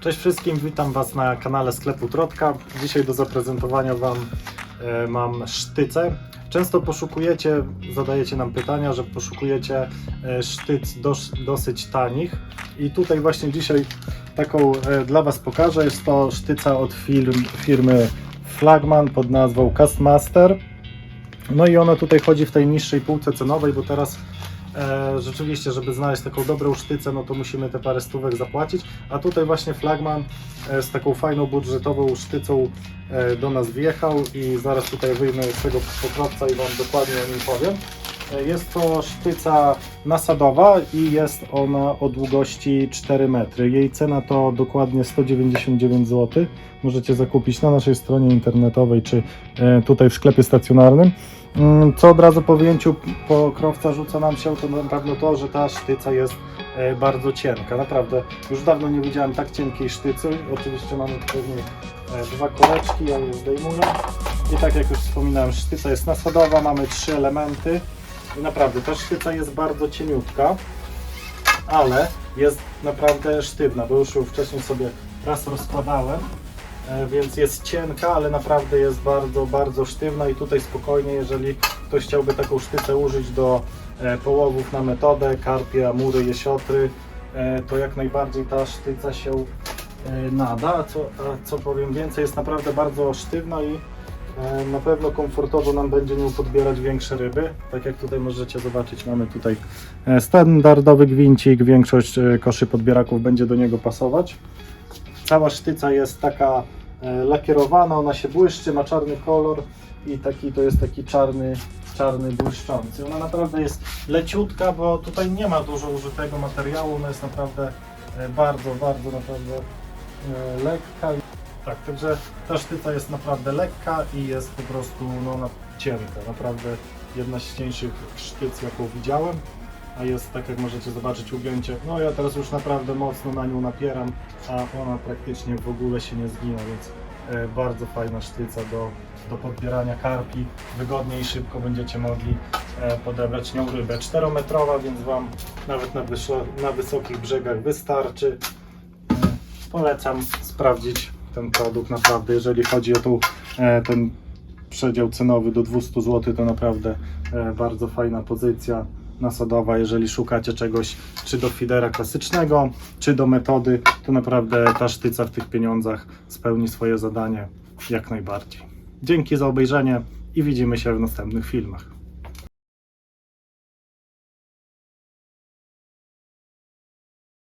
Cześć wszystkim, witam Was na kanale sklepu Trotka. Dzisiaj do zaprezentowania Wam e, mam sztyce. Często poszukujecie, zadajecie nam pytania, że poszukujecie e, sztyc dos, dosyć tanich i tutaj właśnie dzisiaj taką e, dla Was pokażę. Jest to sztyca od firm, firmy Flagman pod nazwą Castmaster. No i ona tutaj chodzi w tej niższej półce cenowej, bo teraz e, rzeczywiście, żeby znaleźć taką dobrą sztycę, no to musimy te parę stówek zapłacić. A tutaj właśnie Flagman e, z taką fajną budżetową sztycą e, do nas wjechał i zaraz tutaj wyjmę z tego pokrowca i Wam dokładnie o nim powiem. Jest to sztyca nasadowa i jest ona o długości 4 metry. Jej cena to dokładnie 199 zł. Możecie zakupić na naszej stronie internetowej czy e, tutaj w sklepie stacjonarnym. Mm, Co od razu po wyjęciu pokrowca rzuca nam się, to na pewno to, że ta sztyca jest e, bardzo cienka. Naprawdę, już dawno nie widziałem tak cienkiej sztycy. Oczywiście mamy tutaj e, dwa koleczki, ja je zdejmuję. I tak jak już wspominałem, sztyca jest nasadowa, mamy trzy elementy. I naprawdę, ta sztyca jest bardzo cieniutka, ale jest naprawdę sztywna, bo już ją wcześniej sobie raz rozkładałem. E, więc jest cienka, ale naprawdę jest bardzo, bardzo sztywna i tutaj spokojnie, jeżeli ktoś chciałby taką sztycę użyć do e, połowów na metodę, karpie, amury, jesiotry, e, to jak najbardziej ta sztyca się nada. A co, a co powiem więcej, jest naprawdę bardzo sztywna i na pewno komfortowo nam będzie nią podbierać większe ryby. Tak jak tutaj możecie zobaczyć, mamy tutaj e, standardowy gwincik, większość e, koszy podbieraków będzie do niego pasować. Cała sztyca jest taka e, lakierowana, ona się błyszczy, ma czarny kolor i taki to jest taki czarny, czarny błyszczący. Ona naprawdę jest leciutka, bo tutaj nie ma dużo użytego materiału, ona jest naprawdę e, bardzo, bardzo naprawdę e, lekka. Tak, także ta sztyca jest naprawdę lekka i jest po prostu no, ona cienka. Naprawdę jedna z cieńszych sztyc, jaką widziałem. A jest tak jak możecie zobaczyć ugięcie. No ja teraz już naprawdę mocno na nią napieram, a ona praktycznie w ogóle się nie zgina, więc e, bardzo fajna sztyca do, do podbierania karpi. Wygodnie i szybko będziecie mogli e, podebrać nią rybę. 4-metrowa, więc Wam nawet na, na wysokich brzegach wystarczy. E, Polecam sprawdzić ten produkt naprawdę, jeżeli chodzi o tą, e, ten przedział cenowy do 200 zł, to naprawdę e, bardzo fajna pozycja nasadowa, jeżeli szukacie czegoś czy do fidera klasycznego, czy do metody, to naprawdę ta sztyca w tych pieniądzach spełni swoje zadanie jak najbardziej. Dzięki za obejrzenie i widzimy się w następnych filmach.